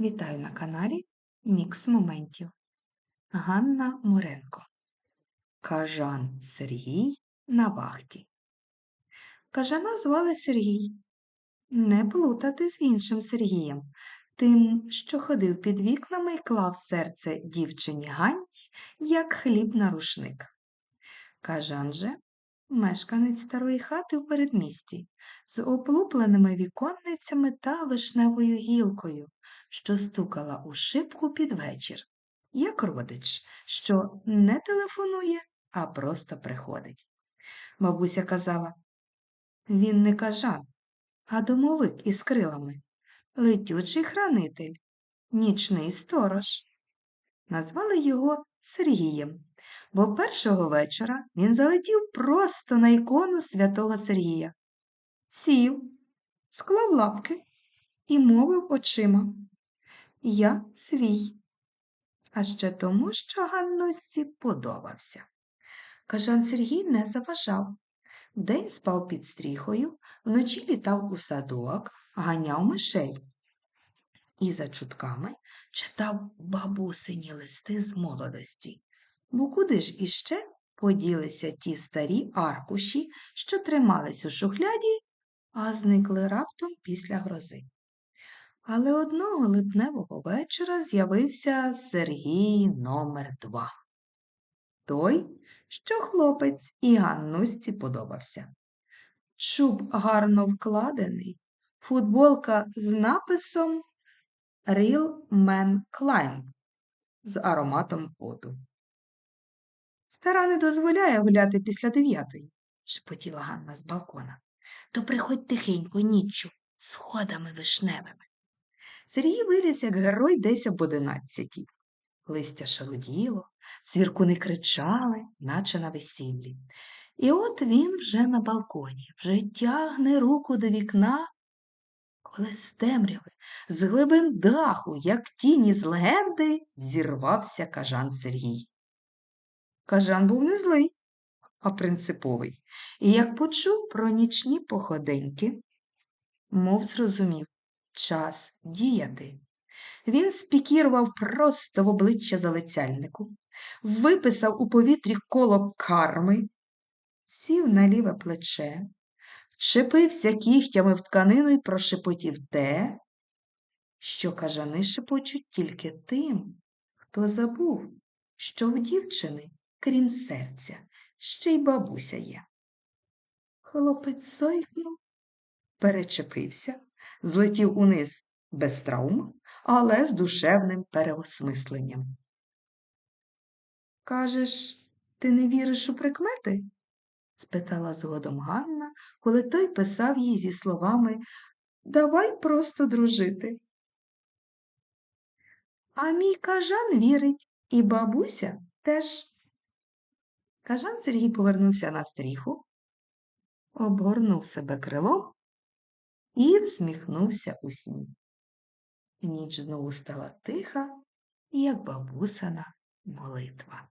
Вітаю на каналі Мікс Моментів. Ганна Муренко. Кажан Сергій на вахті. Кажана звали Сергій. Не плутати з іншим Сергієм, тим, що ходив під вікнами і клав серце дівчині Ганні, як хліб на рушник. Кажан же мешканець старої хати в передмісті, з облупленими віконницями та вишневою гілкою, що стукала у шибку під вечір, як родич, що не телефонує, а просто приходить. Бабуся казала він не кажан, а домовик із крилами, летючий хранитель, нічний сторож. Назвали його Сергієм бо першого вечора він залетів просто на ікону святого Сергія, сів, склав лапки і мовив очима Я свій. А ще тому, що Ганнусі подобався. Кажан Сергій не заважав. День спав під стріхою, вночі літав у садок, ганяв мишей. І за чутками читав бабусині листи з молодості. Бо куди ж іще поділися ті старі аркуші, що тримались у шухляді, а зникли раптом після грози. Але одного липневого вечора з'явився Сергій номер два. Той, що хлопець і Ганнусці подобався. Чуб гарно вкладений, футболка з написом Real Man Climb з ароматом поту. Стара не дозволяє гуляти після дев'ятої, шепотіла Ганна з балкона. То приходь тихенько ніччю, сходами вишневими. Сергій виліз, як герой, десь об одинадцятій. Листя шаруділо, цвіркуни кричали, наче на весіллі. І от він вже на балконі, вже тягне руку до вікна, коли з темряви, з глибин даху, як тіні з легенди, зірвався кажан Сергій. Кажан був не злий, а принциповий, і як почув про нічні походеньки, мов зрозумів час діяти. Він спікірував просто в обличчя залицяльнику, виписав у повітрі коло карми, сів на ліве плече, вчепився кігтями в тканину і прошепотів те, що кажани шепочуть тільки тим, хто забув, що в дівчини крім серця, ще й бабуся є. Хлопець зойкнув, перечепився, злетів униз без травм, але з душевним переосмисленням. Кажеш, ти не віриш у прикмети? спитала згодом Ганна, коли той писав їй зі словами Давай просто дружити. А мій кажан вірить, і бабуся теж. Кажан Сергій повернувся на стріху, обгорнув себе крилом і всміхнувся у сні. Ніч знову стала тиха, як бабусина молитва.